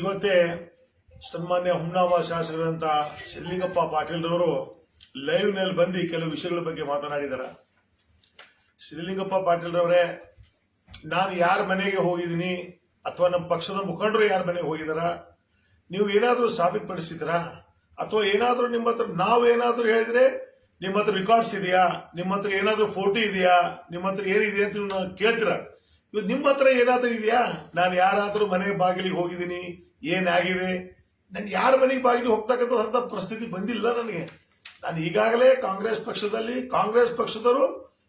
ಇವತ್ತೇ ಸನ್ಮಾನ್ಯ ಹುಮ್ನಾಮ ಶಾಸಕರಂತ ಶಿವಲಿಂಗಪ್ಪ ಪಾಟೀಲ್ರವರು ಲೈವ್ನಲ್ಲಿ ಬಂದು ಕೆಲವು ವಿಷಯಗಳ ಬಗ್ಗೆ ಮಾತನಾಡಿದ್ದಾರೆ. ಶ್ರೀಲಿಂಗಪ್ಪ ಪಾಟೀಲ್ರವರೇ, ನಾನು ಯಾರ ಮನೆಗೆ ಹೋಗಿದ್ದೀನಿ ಅಥವಾ ನಮ್ಮ ಪಕ್ಷದ ಮುಖಂಡರು ಯಾರ ಮನೆಗೆ ಹೋಗಿದಾರ ನೀವು ಏನಾದರೂ ಸಾಬೀತುಪಡಿಸಿದ್ರಾ ಅಥವಾ ಏನಾದರೂ ನಿಮ್ಮ ಹತ್ರ ನಾವು ಏನಾದರೂ ಹೇಳಿದ್ರೆ ನಿಮ್ಮ ಹತ್ರ ರೆಕಾರ್ಡ್ಸ್ ಇದೆಯಾ? ನಿಮ್ಮ ಹತ್ರ ಏನಾದರೂ ಫೋಟೋ ಇದೆಯಾ? ನಿಮ್ಮ ಹತ್ರ ಏನಿದೆ ಅಂತ ಕೇಳ್ತೀರ? ಇವತ್ತು ನಿಮ್ಮ ಹತ್ರ ಏನಾದರೂ ಇದೆಯಾ? ನಾನು ಯಾರಾದರೂ ಮನೆ ಬಾಗಿಲಿಗೆ ಹೋಗಿದ್ದೀನಿ ಏನಾಗಿದೆ? ನನ್ಗೆ ಯಾರ ಮನೆಗೆ ಬಾಗಿಲು ಹೋಗ್ತಕ್ಕಂಥ ಪರಿಸ್ಥಿತಿ ಬಂದಿಲ್ಲ ನನಗೆ. ನಾನು ಈಗಾಗಲೇ ಕಾಂಗ್ರೆಸ್ ಪಕ್ಷದಲ್ಲಿ, ಕಾಂಗ್ರೆಸ್ ಪಕ್ಷದವರು,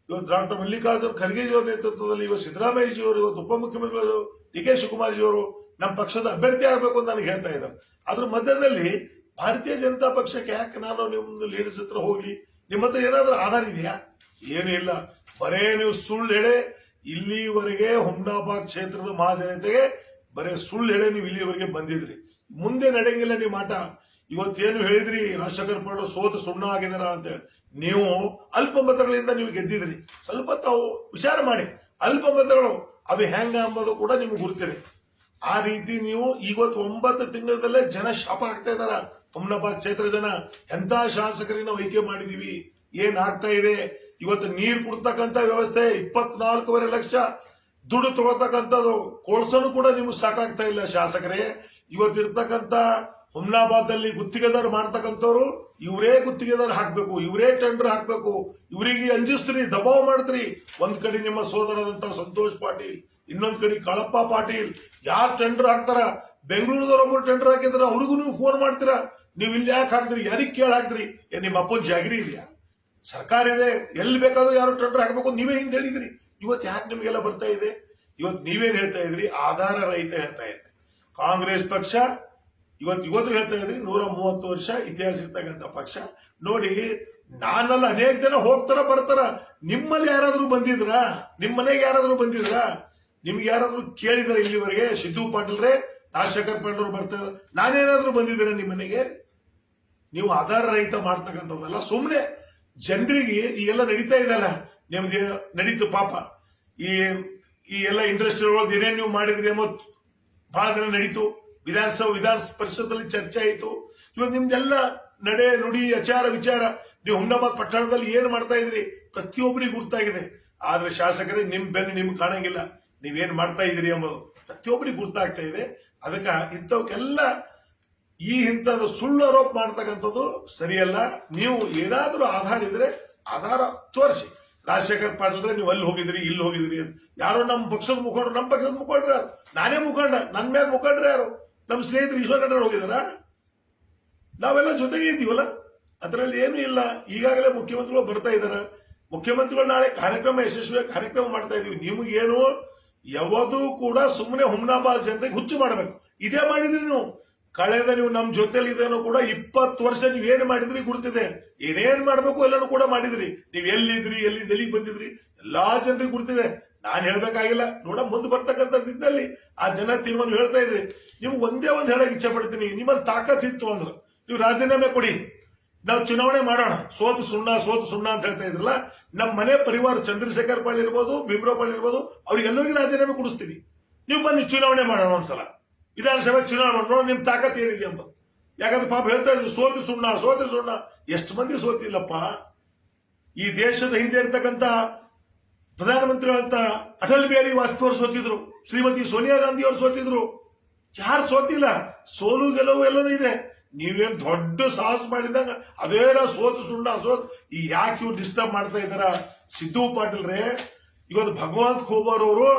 ಇವತ್ತು ಡಾಕ್ಟರ್ ಮಲ್ಲಿಕಾರ್ಜುನ್ ಖರ್ಗೆಜಿಯವರ ನೇತೃತ್ವದಲ್ಲಿ ಇವತ್ತು ಸಿದ್ದರಾಮಯ್ಯಜಿಯವರು, ಇವತ್ತು ಉಪಮುಖ್ಯಮಂತ್ರಿಗಳು ಡಿ ಕೆ ಶಿವಕುಮಾರ್ಜಿಯವರು ನಮ್ಮ ಪಕ್ಷದ ಅಭ್ಯರ್ಥಿ ಆಗಬೇಕು ಅಂತ ನನಗೆ ಹೇಳ್ತಾ ಇದ್ದಾರೆ. ಅದ್ರ ಮಧ್ಯದಲ್ಲಿ ಭಾರತೀಯ ಜನತಾ ಪಕ್ಷಕ್ಕೆ ಯಾಕೆ ನಾನು ನಿಮ್ದು ಲೀಡರ್ಸ್ ಹತ್ರ ಹೋಗಿ ನಿಮ್ಮ ಹತ್ರ ಏನಾದರೂ ಆಧಾರ ಇದೆಯಾ? ಏನೂ ಇಲ್ಲ. ಬರೇ ನೀವು ಸುಳ್ಳು ಹೇಳಿ, ಇಲ್ಲಿವರೆಗೆ ಹುಮ್ನಾಬಾದ್ ಕ್ಷೇತ್ರದ ಮಹಾಜನತೆಗೆ ಬರೇ ಸುಳ್ಳು ಹೇಳಿ ನೀವು ಇಲ್ಲಿವರೆಗೆ ಬಂದಿದ್ರಿ. ಮುಂದೆ ನಡೆಯಂಗಿಲ್ಲ ನೀವು ಮಾಟ ಇವತ್ತೇನು ಹೇಳಿದ್ರಿ, ರಾಜಶೇಖರ್ ಪಾಟೀಲ್ ಸೋತು ಸುಣ್ಣ ಆಗಿದಾರ ಅಂತ ನೀವು ಅಲ್ಪ ಮತಗಳಿಂದ ನೀವು ಗೆದ್ದಿದ್ರಿ. ಸ್ವಲ್ಪ ತಾವು ವಿಚಾರ ಮಾಡಿ. ಅಲ್ಪ ಮತಗಳು, ಅದು ಹೆಂಗ ಅಂಬೋದು ಕೂಡ ನಿಮ್ಗೆ ಗುರುತಿದೆ. ಆ ರೀತಿ ನೀವು ಇವತ್ತು ಒಂಬತ್ತು ತಿಂಗಳದಲ್ಲೇ ಜನ ಶಾಪ ಆಗ್ತಾ ಇದಾರ. ಹುಮ್ನಾಬಾದ್ ಕ್ಷೇತ್ರ ಜನ, ಎಂತ ಶಾಸಕರಿಗೆ ನಾವು ಆಯ್ಕೆ ಮಾಡಿದೀವಿ? ಏನ್ ಆಗ್ತಾ ಇದೆ? ಇವತ್ತು ನೀರು ಕೊಡ್ತಕ್ಕಂತ ವ್ಯವಸ್ಥೆ, ಇಪ್ಪತ್ನಾಲ್ಕೂವರೆ ಲಕ್ಷ. ದುಡ್ಡು ತಗೋತಕ್ಕಂಥದ್ದು ಕೊಳ್ಸನು ಕೂಡ ನಿಮ್ಗೆ ಸಾಕಾಗ್ತಾ ಇಲ್ಲ ಶಾಸಕರೇ. ಇವತ್ತಿರ್ತಕ್ಕಂಥ ಹುಮ್ನಾಬಾದಲ್ಲಿ ಗುತ್ತಿಗೆದಾರ ಮಾಡ್ತಕ್ಕಂಥವ್ರು, ಇವರೇ ಗುತ್ತಿಗೆದಾರ ಹಾಕ್ಬೇಕು, ಇವರೇ ಟೆಂಡರ್ ಹಾಕ್ಬೇಕು, ಇವರಿಗೆ ಅಂಜಿಸ್ತ್ರಿ, ದಬಾವ್ ಮಾಡಿದ್ರಿ ಒಂದ್ ಕಡೆ ನಿಮ್ಮ ಸೋದರದಂತ ಸಂತೋಷ್ ಪಾಟೀಲ್, ಇನ್ನೊಂದ್ ಕಡೆ ಕಳಪ್ಪ ಪಾಟೀಲ್. ಯಾರು ಟೆಂಡರ್ ಹಾಕ್ತಾರ? ಬೆಂಗಳೂರದವ್ರೊಬ್ಬರು ಟೆಂಡರ್ ಹಾಕಿದ್ರ ಅವ್ರಿಗೂ ನೀವು ಫೋನ್ ಮಾಡ್ತೀರಾ? ನೀವು ಇಲ್ಲಿ ಯಾಕೆ ಹಾಕ್ದ್ರಿ? ಯಾರಿಗೆ ಕೇಳಿ ಹಾಕ್ದ್ರಿ? ನಿಮ್ಮ ಅಪ್ಪನ ಜಾಗಿರಿ ಇದೆಯಾ? ಸರ್ಕಾರ ಇದೆ, ಎಲ್ಲಿ ಬೇಕಾದ್ರೂ ಯಾರು ಟೆಂಡರ್ ಹಾಕಬೇಕು ನೀವೇ ಹಿಂದೆ ಹೇಳಿದ್ರಿ. ಇವತ್ತು ಯಾಕೆ ನಿಮಗೆಲ್ಲ ಬರ್ತಾ ಇದೆ? ಇವತ್ತು ನೀವೇನು ಹೇಳ್ತಾ ಇದ್ರಿ? ಆಧಾರ ರಹಿತ ಹೇಳ್ತಾ ಇದೆ ಕಾಂಗ್ರೆಸ್ ಪಕ್ಷ, ಇವತ್ತು ಇವತ್ತು ಹೇಳ್ತಾ ಇದ್ರಿ, ನೂರ ಮೂವತ್ತು ವರ್ಷ ಇತಿಹಾಸ ಇರ್ತಕ್ಕಂಥ ಪಕ್ಷ. ನೋಡಿ, ನಾನಲ್ಲ ಅನೇಕ ಜನ ಹೋಗ್ತಾರ, ಬರ್ತಾರ. ನಿಮ್ಮಲ್ಲಿ ಯಾರಾದ್ರೂ ಬಂದಿದ್ರಾ? ನಿಮ್ಮ ಮನೆಗೆ ಯಾರಾದ್ರೂ ಬಂದಿದ್ರಾ? ನಿಮ್ಗೆ ಯಾರಾದ್ರೂ ಕೇಳಿದಾರೆ ಇಲ್ಲಿವರೆಗೆ? ಸಿದ್ದು ಪಾಟೀಲ್ರೇ, ರಾಜಶೇಖರ್ ಪಾಟೀಲ್ ಬರ್ತಾ ನಾನೇನಾದ್ರೂ ಬಂದಿದ್ದೀರಾ ನಿಮ್ಮ ಮನೆಗೆ? ನೀವು ಆಧಾರ ರಹಿತ ಮಾಡ್ತಕ್ಕಂಥದ್ದಲ್ಲ. ಸುಮ್ಮನೆ ಜನರಿಗೆ ಈಗೆಲ್ಲ ನಡೀತಾ ಇದೆಯಲ್ಲ ನಿಮ್ದು ನಡೀತು ಪಾಪ. ಈ ಈ ಎಲ್ಲ ಒಳಗೆ ಏನೇನು ನೀವು ಮಾಡಿದ್ರಿ ಎಂಬ ಬಹಳ ದಿನ ನಡೀತು. ವಿಧಾನಸಭಾ ವಿಧಾನ ಪರಿಷತ್ತಲ್ಲಿ ಚರ್ಚೆ ಆಯಿತು. ಇವತ್ತು ನಿಮ್ದೆಲ್ಲ ನಡೆ, ನುಡಿ ಆಚಾರ ವಿಚಾರ, ನೀವು ಹುಮ್ನಾಬಾದ್ ಪಟ್ಟಣದಲ್ಲಿ ಏನು ಮಾಡ್ತಾ ಇದ್ರಿ? ಪ್ರತಿಯೊಬ್ಬರಿಗೂ ಗುರ್ತಾಗಿದೆ. ಆದ್ರೆ ಶಾಸಕರೇ, ನಿಮ್ ಬೆನ್ನು ನಿಮ್ಗೆ ಕಾಣಂಗಿಲ್ಲ. ನೀವೇನ್ ಮಾಡ್ತಾ ಇದ್ರಿ ಎಂಬುದು ಪ್ರತಿಯೊಬ್ಬರಿಗೂ ಗುರ್ತಾಗ್ತಾ ಇದೆ. ಅದಕ್ಕೆ ಇಂಥವಕ್ಕೆಲ್ಲ ಈ ಇಂಥದ್ದು ಸುಳ್ಳು ಆರೋಪ ಮಾಡ್ತಕ್ಕಂಥದ್ದು ಸರಿಯಲ್ಲ. ನೀವು ಏನಾದರೂ ಆಧಾರ ಇದ್ರೆ ಆಧಾರ ತೋರಿಸಿ. ರಾಜಶೇಖರ್ ಪಾಟೀಲ್ರೆ, ನೀವು ಅಲ್ಲಿ ಹೋಗಿದ್ರಿ, ಇಲ್ಲಿ ಹೋಗಿದ್ರಿ ಅಂತ. ಯಾರೋ ನಮ್ಮ ಪಕ್ಷದ ಮುಖಂಡರು, ನಮ್ಮ ಪಕ್ಷದ ಮುಖಂಡ್ರ ನಾನೇ ಮುಖಂಡ ನನ್ನ ಮೇಲೆ ಮುಖಂಡ್ರ ಯಾರು? ನಮ್ಮ ಸ್ನೇಹಿತರು ಈಶ್ವರ ಹೋಗಿದಾರ? ನಾವೆಲ್ಲ ಜೊತೆಗೆ ಇದ್ದೀವಲ್ಲ? ಅದರಲ್ಲಿ ಏನೂ ಇಲ್ಲ. ಈಗಾಗಲೇ ಮುಖ್ಯಮಂತ್ರಿಗಳು ಬರ್ತಾ ಇದ್ದಾರೆ ಮುಖ್ಯಮಂತ್ರಿಗಳು ನಾಳೆ ಕಾರ್ಯಕ್ರಮ ಯಶಸ್ವಿ ಕಾರ್ಯಕ್ರಮ ಮಾಡ್ತಾ ಇದೀವಿ ನಿಮಗೇನು ಯಾವತ್ತೂ ಕೂಡ ಸುಮ್ಮನೆ ಹುಮ್ನಾಬಾದ್ ಜನರಿಗೆ ಹುಚ್ಚು ಮಾಡಬೇಕು. ಇದೇ ಮಾಡಿದ್ರಿ ನೀವು. ಕಳೆದ ನೀವು ನಮ್ಮ ಜೊತೆಲಿ ಇದನ್ನು ಕೂಡ ಇಪ್ಪತ್ತು ವರ್ಷ ನೀವು ಏನು ಮಾಡಿದ್ರಿ ಗುರುತಿದೆ. ಏನೇನ್ ಮಾಡಬೇಕು ಎಲ್ಲನೂ ಕೂಡ ಮಾಡಿದ್ರಿ. ನೀವು ಎಲ್ಲಿದ್ರಿ ಎಲ್ಲಿ ಎಲ್ಲಿಗೆ ಬಂದಿದ್ರಿ, ಎಲ್ಲಾ ಜನರಿಗೆ ಗುರುತಿದೆ. ನಾನು ಹೇಳ್ಬೇಕಾಗಿಲ್ಲ. ನೋಡ, ಮುಂದೆ ಬರ್ತಕ್ಕಂಥದ್ದಿದ್ದಲ್ಲಿ ಆ ಜನ ತೀರ್ಮಾನ ಹೇಳ್ತಾ ಇದ್ರಿ, ನೀವು ಒಂದೇ ಒಂದ್ ಹೇಳಕ್ ಇಚ್ಛೆ ಪಡ್ತೀನಿ. ನಿಮ್ಮಲ್ಲಿ ತಾಕತ್ ಇತ್ತು ಅಂದ್ರೆ, ನೀವು ರಾಜೀನಾಮೆ ಕೊಡಿ. ನಾವು ಚುನಾವಣೆ ಮಾಡೋಣ. ಸೋತು ಸುಣ್ಣ ಸೋತು ಸುಣ್ಣ ಅಂತ ಹೇಳ್ತಾ ಇದ್ರಲ್ಲ ನಮ್ಮ ಮನೆ ಪರಿವಾರ ಚಂದ್ರಶೇಖರ್ ಪಾಳಿ ಇರ್ಬೋದು, ಭೀಮರಾವ್ ಪಾಳಿ ಇರ್ಬೋದು, ಅವ್ರಿಗೆಲ್ಲರಿಗೂ ರಾಜೀನಾಮೆ ಕೊಡಿಸ್ತೀನಿ. ನೀವು ಬನ್ನಿ, ಚುನಾವಣೆ ಮಾಡೋಣ ಒಂದ್ಸಲ. ವಿಧಾನಸಭೆ ಚುನಾವಣೆ ನೋಡಿ ನಿಮ್ ತಾಕತ್ ಏನಿದೆ ಎಂಬ ಯಾಕಂದ್ರೆ ಪಾಪ ಹೇಳ್ತಾ ಇದ್ರು, ಸೋತು ಸುಣ್ಣ ಸೋತು ಸುಣ್ಣ. ಎಷ್ಟು ಮಂದಿ ಸೋತಿಲ್ಲಪ್ಪ? ಈ ದೇಶದ ಹಿಂದೆ ಪ್ರಧಾನಮಂತ್ರಿ ಪ್ರಧಾನಮಂತ್ರಿಗಳಂತ ಅಟಲ್ ಬಿಹಾರಿ ವಾಜಪೇಯಿ ಅವರು ಸೋತಿದ್ರು, ಶ್ರೀಮತಿ ಸೋನಿಯಾ ಗಾಂಧಿ ಅವರು ಸೋತಿದ್ರು. ಯಾರು ಸೋತಿಲ್ಲ? ಸೋಲು ಗೆಲುವು ಎಲ್ಲನೂ ಇದೆ. ನೀವೇನು ದೊಡ್ಡ ಸಾಹಸ ಮಾಡಿದಾಗ ಅದೇನ ಸೋತು ಸುಣ್ಣ, ಸೋತ್. ಈ ಯಾಕೆ ಇವ್ರು ಡಿಸ್ಟರ್ಬ್ ಮಾಡ್ತಾ ಇದಾರ ಸಿದ್ದು ಪಾಟೀಲ್ರೇ, ಇವತ್ತು ಭಗವಂತ ಖೋಬರ್ ಅವರು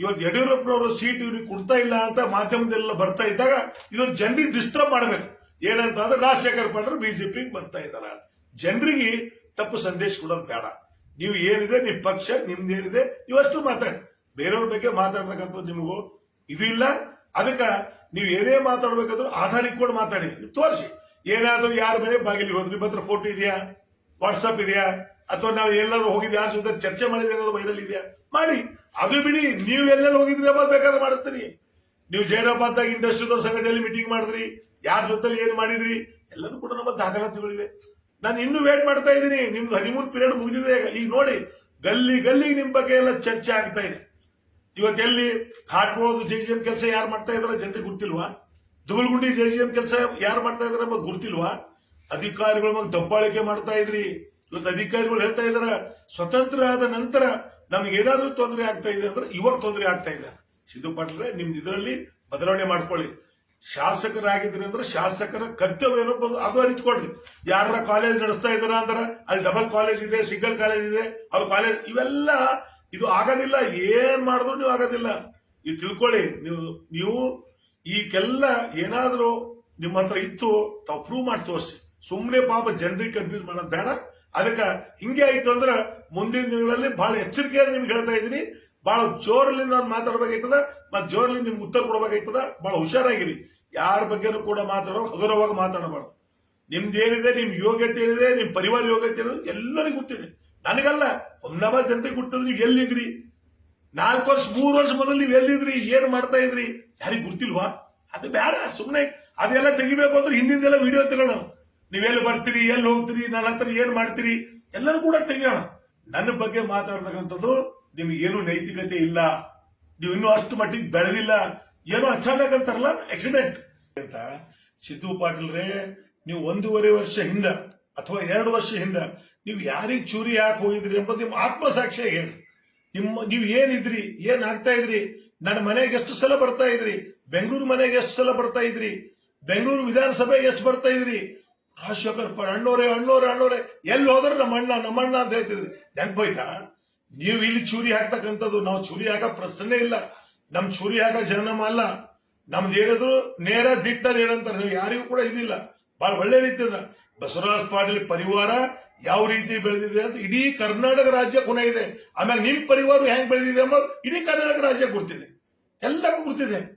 ಇವತ್ತು ಯಡಿಯೂರಪ್ಪನವರು ಸೀಟ್ ಇವ್ರಿಗೆ ಕೊಡ್ತಾ ಇಲ್ಲ ಅಂತ ಮಾಧ್ಯಮದಲ್ಲೆಲ್ಲ ಬರ್ತಾ ಇದ್ದಾಗ ಇದೊಂದು ಜನರಿಗೆ ಡಿಸ್ಟರ್ಬ್ ಮಾಡ್ಬೇಕು. ಏನಂತ ಅಂದ್ರೆ ರಾಜಶೇಖರ್ ಪಾಟೀಲ್ ಬಿಜೆಪಿಗೆ ಬರ್ತಾ ಇದ್ದಾರೆ? ಜನರಿಗೆ ತಪ್ಪು ಸಂದೇಶ ಕೊಡೋದು ಬೇಡ. ನೀವು ಏನಿದೆ, ನಿಮ್ ಪಕ್ಷ ನಿಮ್ದೇನಿದೆ ಇವಷ್ಟು ಮಾತಾಡಿ. ಬೇರೆಯವ್ರ ಬಗ್ಗೆ ಮಾತಾಡ್ತಕ್ಕಂಥದ್ದು ನಿಮಗೂ ಇದು ಇಲ್ಲ. ಅದಕ್ಕೆ ನೀವು ಏನೇ ಮಾತಾಡ್ಬೇಕಾದ್ರೂ ಆಧಾರ ಇಟ್ಕೊಂಡು ಮಾತಾಡಿ. ತೋರಿಸಿ. ಏನಾದರೂ ಯಾರ ಮನೆ ಬಾಗಿಲಿಗೆ ಹೋದ್ರಿ ನಿಮ್ಮ ಹತ್ರ ಫೋಟೋ ಇದೆಯಾ? ವಾಟ್ಸಪ್ ಇದೆಯಾ? ಅಥವಾ ನಾವು ಎಲ್ಲರೂ ಹೋಗಿದ್ವಿ ಯಾರ ಜೊತೆ ಚರ್ಚೆ ಮಾಡಿದ್ರೆ ಅನ್ನೋದು ವೈರಲ್ ಇದೆಯಾ? ಮಾಡಿ. ಅದು ಬಿಡಿ, ನೀವು ಎಲ್ಲೆಲ್ಲಿ ಹೋಗಿದ್ರೆ ಅನ್ನೋದು ಬೇಕಾದ್ರೆ ಮಾಡಿಸ್ತೀನಿ. ನೀವು ಜೈರಾಬಾದ್ದಾಗ ಇಂಡಸ್ಟ್ರಿದವ್ರ ಸಂಘಟನೆಯಲ್ಲಿ ಮೀಟಿಂಗ್ ಮಾಡಿದ್ರಿ, ಯಾರ ಜೊತೆಲಿ ಏನ್ ಮಾಡಿದ್ರಿ, ಎಲ್ಲರೂ ಕೂಡ ನಮ್ಮ ದಾಖಲಾತಿಗಳಿವೆ. ನಾನು ಇನ್ನೂ ವೇಟ್ ಮಾಡ್ತಾ ಇದ್ದೀನಿ. ನಿಮ್ದು ಹನಿಮೂನ್ ಪೀರಿಯಡ್ ಮುಗಿದಿದೆ ಈಗ. ನೋಡಿ, ಗಲ್ಲಿ ಗಲ್ಲಿ ನಿಮ್ ಬಗ್ಗೆ ಎಲ್ಲ ಚರ್ಚೆ ಆಗ್ತಾ ಇದೆ. ಇವತ್ತೆಲ್ಲಿ ಹಾಟ್ಬೋದು ಜೆ ಜಿ ಎಂ ಕೆಲಸ ಯಾರು ಮಾಡ್ತಾ ಇದಾರೆ ಜನರಿಗೆ ಗೊತ್ತಿಲ್ವಾ? ದುಬಲ್ಗುಂಡಿ ಜೆ ಜಿ ಎಂ ಕೆಲಸ ಯಾರು ಮಾಡ್ತಾ ಇದಾರೆ ಗುರ್ತಿಲ್ವಾ ಅಧಿಕಾರಿಗಳ ಮೇಲೆ ದಬ್ಬಾಳಿಕೆ ಮಾಡ್ತಾ ಇದ್ರಿ. ಇವತ್ತು ಅಧಿಕಾರಿಗಳು ಹೇಳ್ತಾ ಇದಾರೆ ಸ್ವತಂತ್ರ ಆದ ನಂತರ ನಮ್ಗೆ ಏನಾದ್ರೂ ತೊಂದರೆ ಆಗ್ತಾ ಇದೆ ಅಂದ್ರೆ ಇವಾಗ ತೊಂದರೆ ಆಗ್ತಾ ಇದೆ. ಸಿದ್ದು ಪಾಟೀಲ್ರೆ ನಿಮ್ದು ಇದರಲ್ಲಿ ಬದಲಾವಣೆ ಮಾಡ್ಕೊಳ್ಳಿ. ಶಾಸಕರಾಗಿದ್ರೆ ಅಂದ್ರೆ ಶಾಸಕರ ಕರ್ತವ್ಯ ಏನೋ ಅದು ಅರಿತುಕೊಡ್ರಿ ಯಾರ ಕಾಲೇಜ್ ನಡೆಸ್ತಾ ಇದಾರ ಅಂದ್ರೆ ಅಲ್ಲಿ ಡಬಲ್ ಕಾಲೇಜ್ ಇದೆ ಸಿಂಗಲ್ ಕಾಲೇಜ್ ಇದೆ, ಅವ್ರ ಕಾಲೇಜ್ ಇವೆಲ್ಲ ಇದು ಆಗೋದಿಲ್ಲ. ಏನ್ ಮಾಡಿದ್ರು ನೀವು ಆಗೋದಿಲ್ಲ. ಇದು ತಿಳ್ಕೊಳ್ಳಿ. ನೀವು ನೀವು ಈಗೆಲ್ಲ ಏನಾದರೂ ನಿಮ್ಮ ಹತ್ರ ಇತ್ತು, ತಾವು ಪ್ರೂವ್ ಮಾಡಿ ತೋರಿಸಿ. ಸುಮ್ಮನೆ ಪಾಪ ಜನರಿಗೆ ಕನ್ಫ್ಯೂಸ್ ಮಾಡೋದು ಬೇಡ. ಅದಕ್ಕೆ ಹಿಂಗೆ ಆಯ್ತು ಅಂದ್ರೆ ಮುಂದಿನ ದಿನಗಳಲ್ಲಿ ಬಹಳ ಎಚ್ಚರಿಕೆಯಾಗಿ ನಿಮ್ಗೆ ಹೇಳ್ತಾ ಇದ್ದೀನಿ. ಬಹಳ ಜೋರಲ್ಲಿ ನಾನು ಮಾತಾಡ್ಬೇಕಾಯ್ತದ ಮತ್ತೆ ಜೋರಲ್ಲಿ ನಿಮ್ಗೆ ಉತ್ತರ ಕೊಡ್ಬೇಕಾಯ್ತದ ಬಹಳ ಹುಷಾರಾಗಿರಿ. ಯಾರ ಬಗ್ಗೆನೂ ಕೂಡ ಮಾತಾಡೋ ಹಗುರವಾಗಿ ಮಾತಾಡಬಾರ್ದು. ನಿಮ್ದೇನಿದೆ, ನಿಮ್ ಯೋಗ್ಯತೆ ಏನಿದೆ ನಿಮ್ ಪರಿವಾರ ಯೋಗ್ಯತೆ ಏನಿದೆ ಎಲ್ಲರಿಗೂ ಗೊತ್ತಿದೆ. ನನಗಲ್ಲ ಒಂದವ ಜನರಿಗೆ ಗೊತ್ತಿಲ್ಲ ನೀವು ಎಲ್ಲಿದ್ರಿ? ನಾಲ್ಕು ವರ್ಷ, ಮೂರು ವರ್ಷ ಮೊದಲು ನೀವು ಎಲ್ಲಿದ್ರಿ? ಏನ್ ಮಾಡ್ತಾ ಇದ್ರಿ? ಯಾರಿಗ್ ಗೊತ್ತಿಲ್ವಾ? ಅದು ಬೇಡ ಸುಮ್ಮನೆ ಅದೆಲ್ಲ ತೆಗಿಬೇಕು ಅಂದ್ರೆ ಹಿಂದಿಂದೆಲ್ಲ ವಿಡಿಯೋ ತೆಗೋಣ ನೀವೆಲ್ಲಿ ಬರ್ತೀರಿ, ಎಲ್ಲಿ ಹೋಗ್ತೀರಿ, ನನ್ನ ಹತ್ರ ಏನ್ ಮಾಡ್ತೀರಿ, ಎಲ್ಲರೂ ಕೂಡ ತೆಗಿಯೋಣ. ನನ್ನ ಬಗ್ಗೆ ಮಾತಾಡ್ತಕ್ಕಂಥದ್ದು ನಿಮ್ಗೆ ಏನು ನೈತಿಕತೆ ಇಲ್ಲ, ನೀವು ಇನ್ನೂ ಅಷ್ಟು ಮಟ್ಟಿಗೆ ಬೆಳೆದಿಲ್ಲ, ಏನೋ ಅಚಾನಕ್ ಅಂತಾರಲ್ಲ ಆಕ್ಸಿಡೆಂಟ್ ಅಂತ ಸಿದ್ದು ಪಾಟೀಲ್ರೇ, ನೀವು ಒಂದೂವರೆ ವರ್ಷ ಹಿಂದ ಅಥವಾ ಎರಡು ವರ್ಷ ಹಿಂದ ನೀವು ಯಾರಿಗೆ ಚೂರಿ ಯಾಕೆ ಹೋಗಿದ್ರಿ ಎಂಬುದು ನಿಮ್ಮ ಆತ್ಮಸಾಕ್ಷಿಯಾಗಿ ಹೇಳಿ ನಿಮ್ಮ ನೀವು ಏನಿದ್ರಿ, ಏನ್ ಆಗ್ತಾ ಇದ್ರಿ, ನನ್ನ ಮನೆಗೆ ಎಷ್ಟು ಸಲ ಬರ್ತಾ ಇದ್ರಿ, ಬೆಂಗಳೂರು ಮನೆಗೆ ಎಷ್ಟು ಸಲ ಬರ್ತಾ ಇದ್ರಿ, ಬೆಂಗಳೂರು ವಿಧಾನಸಭೆಗೆ ಎಷ್ಟು ಬರ್ತಾ ಇದ್ರಿ ಪ ಅಣ್ಣೋರೆ ಅಣ್ಣೋರೆ ಅಣ್ಣೋರೆ, ಎಲ್ಲಿ ಹೋದ್ರೆ ನಮ್ಮ ಅಣ್ಣ ನಮ್ಮ ಅಣ್ಣ ಅಂತ ಹೇಳ್ತಿದ್ರಿ ನೆನ್ಪೋಯ್ತಾ? ನೀವು ಇಲ್ಲಿ ಚೂರಿ ಹಾಕ್ತಕ್ಕಂಥದ್ದು, ನಾವು ಚೂರಿ ಹಾಕೋ ಪ್ರಶ್ನೆ ಇಲ್ಲ. ನಮ್ ಚೂರಿ ಹಾಕೋ ಜನ್ಮ ಅಲ್ಲ. ನಮ್ದು ಹೇಳಿದ್ರು ನೇರ ದಿಟ್ಟ ಏನಂತಾರೆ ನೀವು ಯಾರಿಗೂ ಕೂಡ ಇದಿಲ್ಲ. ಬಹಳ ಒಳ್ಳೆ ರೀತಿಯಿಂದ ಬಸವರಾಜ ಪಾಟೀಲ್ ಪರಿವಾರ ಯಾವ ರೀತಿ ಬೆಳೆದಿದೆ ಅಂತ ಇಡೀ ಕರ್ನಾಟಕ ರಾಜ್ಯ ಕೊನೆ ಇದೆ. ಆಮ್ಯಾಗ ನಿಮ್ ಪರಿವಾರ ಹೆಂಗ್ ಬೆಳೆದಿದೆ ಅಂಬ ಇಡೀ ಕರ್ನಾಟಕ ರಾಜ್ಯ ಗುರ್ತಿದೆ. ಎಲ್ಲಕ್ಕೂ ಗುರ್ತಿದೆ.